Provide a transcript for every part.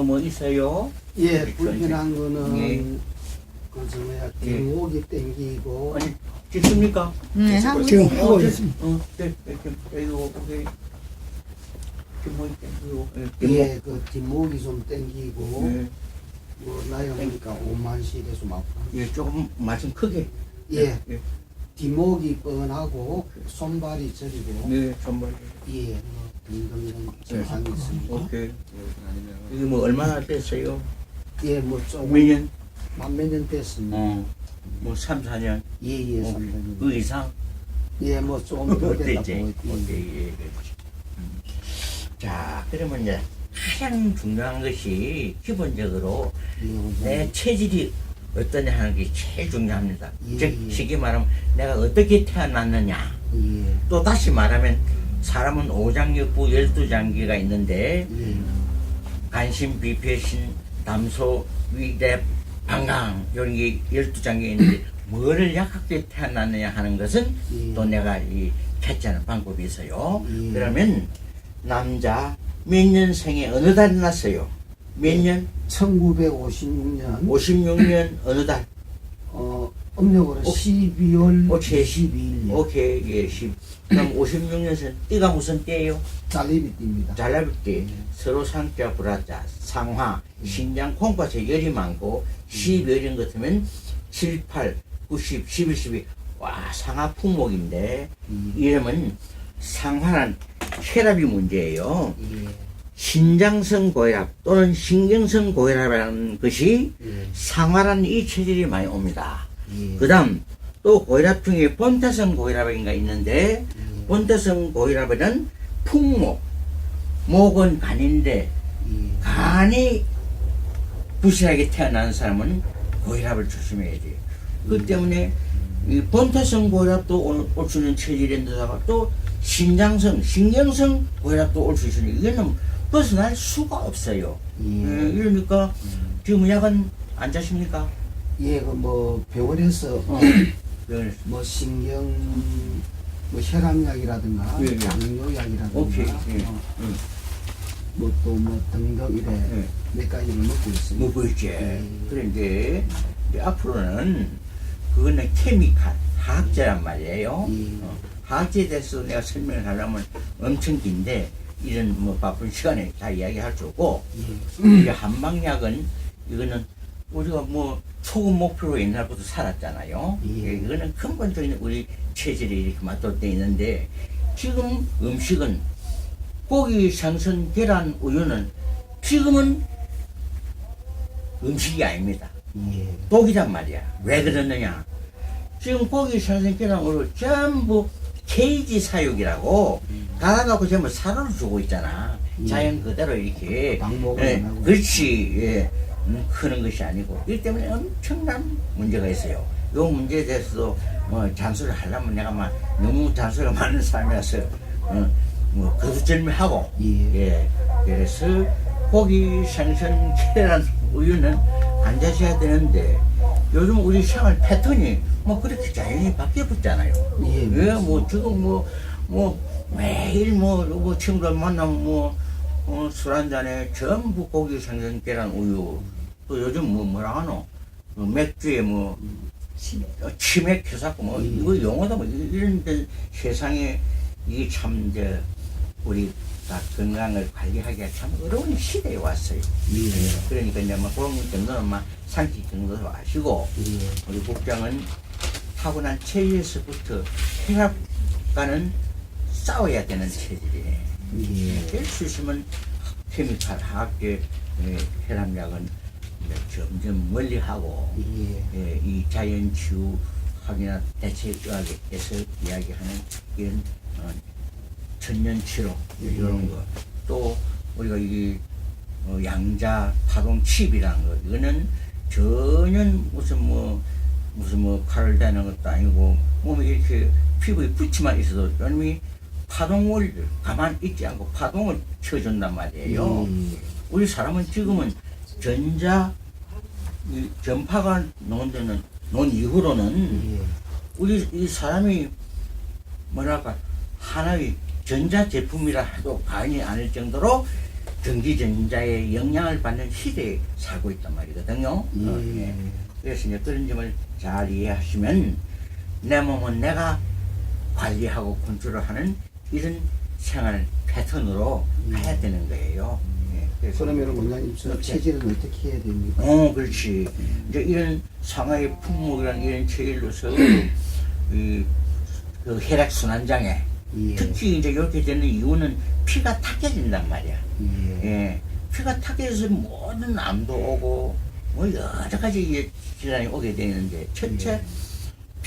뭐 있어요? 예, 네, 불편한 거는 예. 그저 뭐야 예. 뒷목이 땡기고 아니 찍습니까? 네, 하고 지금 있어요. 하고 네, 있습니다. 어, 네, 이렇게 여기 오케이. 뒷목이 땡기고, 예, 뒷목. 예, 그 뒷목이 좀 땡기고 예, 뭐 나이가 보니까 오만실에 좀 아파. 예, 조금 말씀 크게. 예, 예, 뒷목이 뻔하고 손발이 저리고 네, 전발. 예, 뭐 등등 이런 증상이 있습니다. 오케이. 이게 뭐 얼마나 됐어요? 예, 뭐 조금 몇 년? 만몇 년 됐습니다. 어, 뭐 3, 4년. 예, 예, 어, 선생님. 그 이상? 예, 뭐 조금 더 됐다 어땠지? 보고. 어때? 예. 음. 자, 그러면 이제 가장 중요한 것이 기본적으로 예. 내 체질이 어떠냐 하는 게 제일 중요합니다. 예, 즉, 예. 쉽게 말하면 내가 어떻게 태어났느냐. 예, 또 다시 말하면 사람은 오장육부 열두 장기가 있는데 예, 간신, 비폐신, 담소, 위대, 방광 이런 게 열두 장기가 있는데 뭐를 약하게 태어났느냐 하는 것은 예. 또 내가 이 캐치하는 방법이 있어요. 예. 그러면 남자 몇 년생에 어느 달에 났어요? 몇 년? 1956년 56년 어느 달? 어, 음력으로 오- 12월 오케이. 22일 오케이, 예, 10. 그럼 56년생 띠가 무슨 띠예요? 잘리비띠입니다. 잘라붙게 서로 상자 불화자 상화 신장 콩팥에 열이 많고 12열인 것 같으면 7, 8, 9, 10, 11, 12. 와 상하 풍목인데 음. 이러면 상화란 혈압이 문제예요. 예, 신장성 고혈압 또는 신경성 고혈압이라는 것이 예, 상화라는 이 체질이 많이 옵니다. 예. 그 다음 또 고혈압 중에 본타성 고혈압인가 있는데 예, 본타성 고혈압에는 풍목 목은 간인데 예, 간이 부실하게 태어난 사람은 고혈압을 조심해야 돼요. 그 때문에 이 본타성 고혈압도 올 수 있는 체질인데다가 또 신장성, 신경성 고혈압도 올 수 있으니 이거는 벗어날 수가 없어요. 예. 예, 이러니까 지금 약은 안 자십니까? 예, 그뭐 병원에서 어. 네. 뭐 신경 뭐 혈압약이라든가 예, 예. 당뇨약이라든가 오케이. 예. 어, 응. 뭐또 뭐 등등 이래 예. 몇 가지를 먹고 있습니다. 뭐 보이지? 예. 그런데 이제 앞으로는 그거는 케미칼 화학제란 말이에요. 예. 어, 화학제에 대해서 내가 설명을 하려면 엄청 긴데 이런 뭐 바쁜 시간에 다 이야기할 수 없고 예. 이제 한방약은 이거는 우리가 뭐 초급 목표로 옛날부터 살았잖아요. 예. 예, 이거는 근본적인 우리 체질이 이렇게 맞돌 때 있는데 지금 음식은 고기, 생선, 계란, 우유는 지금은 음식이 아닙니다. 예. 독이란 말이야. 왜 그러느냐? 지금 고기, 생선, 계란, 우유 전부 케이지 사육이라고 갈아갖고 전부 사료를 주고 있잖아. 예. 자연 그대로 이렇게. 방목을 예. 그렇지. 예. 음, 크는 것이 아니고. 이 때문에 엄청난 문제가 있어요. 이 문제에 대해서도 뭐 잔소리를 하려면 내가 막 너무 잔소리가 많은 사람이라서 어, 뭐 거두절미하고 예. 예. 그래서 고기, 생선, 계란, 우유는 안 드셔야 되는데 요즘 우리 생활 패턴이 뭐 그렇게 자연히 바뀌었잖아요. 예, 예, 뭐 지금 뭐, 뭐 매일 뭐, 뭐 친구들 만나면 뭐, 어, 술 한 잔에 전부 고기, 생선, 계란, 우유. 또 요즘 뭐, 뭐라 하노? 그 맥주에 뭐, 어, 치맥 해갖고 뭐, 음. 이거 용어도 뭐, 이런 데 세상에 이게 참, 이제, 우리 다 건강을 관리하기가 참 어려운 시대에 왔어요. 예. 그러니까 이제 뭐 그런 정도는 막 상식 정도도 아시고, 예. 우리 국장은 타고난 체질에서부터 혈압과는 싸워야 되는 체질이에요. 예. 될수 있으면 케미칼 예, 혈압약은 이제 점점 멀리하고 예. 예, 이 자연치유학이나 대체의학에서 이야기하는 이런 어, 천년치료 이런 거 또 우리가 이 어, 양자 파동 칩이라는 거 이거는 전혀 무슨 뭐 무슨 뭐 칼을 대는 것도 아니고 몸에 이렇게 피부에 붙이만 있어도 이놈이 파동을 가만 있지 않고 파동을 쳐준단 말이에요. 예. 우리 사람은 지금은 전자 이 전파가 놓은 데는 놓은 이후로는 예. 우리 이 사람이 뭐랄까 하나의 전자 제품이라 해도 과언이 아닐 정도로 전기전자의 영향을 받는 시대에 살고 있단 말이거든요. 예. 어, 예. 그래서 이제 그런 점을 잘 이해하시면 내 몸은 내가 관리하고 컨트롤하는 이런 생활 패턴으로 음. 가야 되는 거예요. 예. 그래서 그러면 원장님 저 이렇게. 체질은 어떻게 해야 됩니까? 어, 그렇지. 이제 이런 상하의 품목이라는 이런 체질로서 이, 그 혈액 순환장애 예. 특히 이제 이렇게 되는 이유는 피가 탁해진단 말이야. 예. 예. 피가 탁해져서 모든 암도 오고 뭐 여러 가지 질환이 오게 되는데 첫째 예.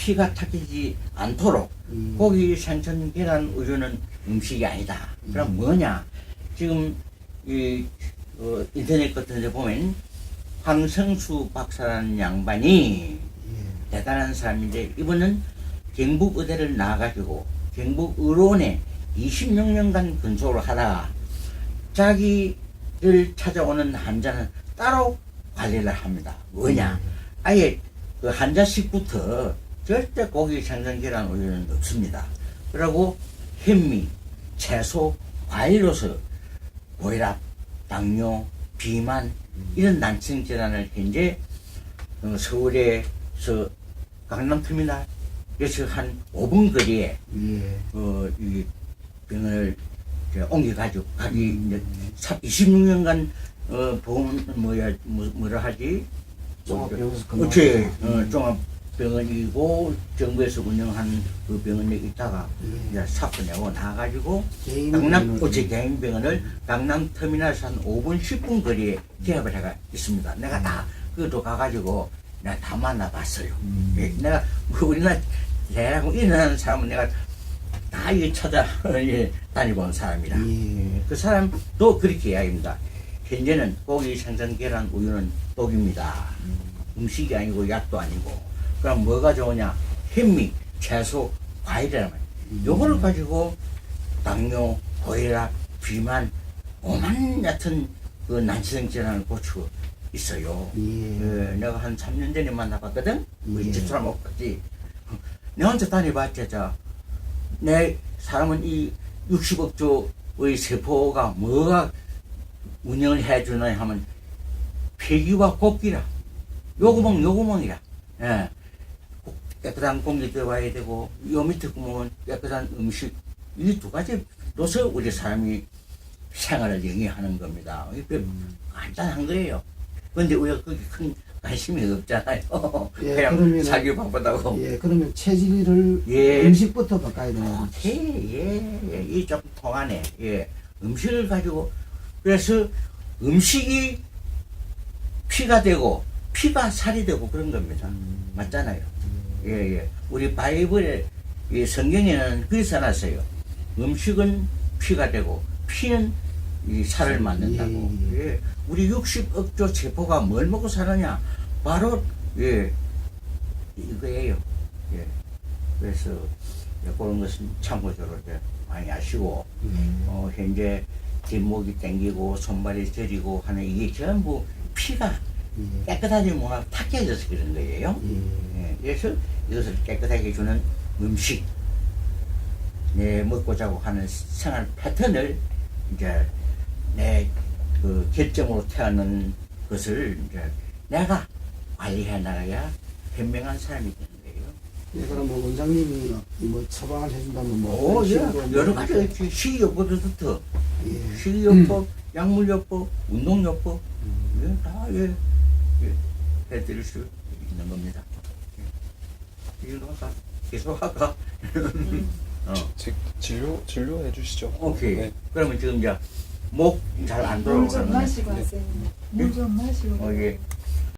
피가 탁해지지 않도록 음. 고기 생선 계란 우유는 음식이 아니다. 그럼 뭐냐? 지금 이 어, 인터넷 같은 데 보면 황성수 박사라는 양반이 예. 대단한 사람인데 이분은 경북 의대를 나와가지고 경북 의료원에 26년간 근속을 하다가 자기를 찾아오는 환자는 따로 관리를 합니다. 뭐냐? 아예 그 환자 식부터 절대 고기 생선 계란 우유는 없습니다. 그리고 현미, 채소, 과일로서 고혈압, 당뇨, 비만 이런 난청 질환을 현재 어, 서울에서 강남터미널에서 한 5분 거리에 예. 어, 이 병을 옮겨가지고 가기 이제 26년간 어, 보험 뭐야 뭐, 뭐라 하지? 근무하셨죠? 어, 종합 병원이고 정부에서 운영한 그 병원에 있다가 예. 이제 사표 내고 나가지고 개인 강남 병원을- 어제 개인 병원을 강남 터미널에서 한 5분 10분 거리에 개업을 해가 있습니다. 내가 다 그것도 가가지고 내가 다 만나봤어요. 음. 예, 내가 뭐 우리나라 대라고 일어나는 사람은 내가 다 이게 찾아 예, 다니본 사람이라. 예. 그 사람도 그렇게 이야기합니다. 현재는 고기 생선 계란 우유는 독입니다. 음식이 아니고 약도 아니고. 그럼 뭐가 좋으냐? 현미, 채소, 과일이란 말이에요. 요거를 가지고 당뇨, 고혈압, 비만, 오만 얕은 그 난치성 질환을 고치고 있어요. 예. 예, 내가 한 3년 전에 만나봤거든? 우리 예. 집사람 못 봤지. 내 혼자 다녀봤자, 자. 내 사람은 이 60억 조의 세포가 뭐가 운영을 해주나 하면 폐기와 곡기라. 요구멍, 요구멍이라. 예. 깨끗한 공기 들어와야 되고, 요 밑에 구멍은 깨끗한 음식. 이 두 가지로서 우리 사람이 생활을 영위하는 겁니다. 이게 음. 간단한 거예요. 근데 우리가 거기 큰 관심이 없잖아요. 예, 그냥 그러면은- 살기 바쁘다고. 예. 그러면 체질을 예. 음식부터 바꿔야 되나요? 예, 예, 예, 이 조금 통하네. 예, 음식을 가지고 그래서 음식이 피가 되고 피가 살이 되고 그런 겁니다. 음. 맞잖아요. 예, 예. 우리 바이블에 이 성경에는 그렇게 써놨어요. 음식은 피가 되고 피는 이 살을 만든다고. 예, 예. 우리 60억 조 세포가 뭘 먹고 사느냐? 바로 예 이거예요. 예. 그래서 예, 그런 것은 참고적으로 많이 아시고 예. 어, 현재 뒷목이 땡기고 손발이 저리고 하는 이게 전부 피가 예. 깨끗하지 못하고 탁해져서 그런 거예요. 예. 예, 그래서 이것을 깨끗하게 해주는 음식, 내 먹고 자고 하는 생활 패턴을 이제 내 그 결정으로 태어난 것을 이제 내가 관리해 나가야 현명한 사람이 되는 거예요. 예, 그럼 뭐 원장님이 뭐 처방을 해준다면 뭐 오, 예. 식으로 뭐- 여러 가지가 있지. 식이요법부터 예. 식이요법, 약물요법, 운동요법, 음. 예, 다 예, 예, 해드릴 수 있는 겁니다. 예. 이 정도 할까? 계속 할까? 어. 지, 진료 진료해 주시죠. 오케이. 네. 그러면 지금 이제 목 잘안물좀 돌아오는 거네. 마시고 하세요. 물 좀 마시고. 어, 예.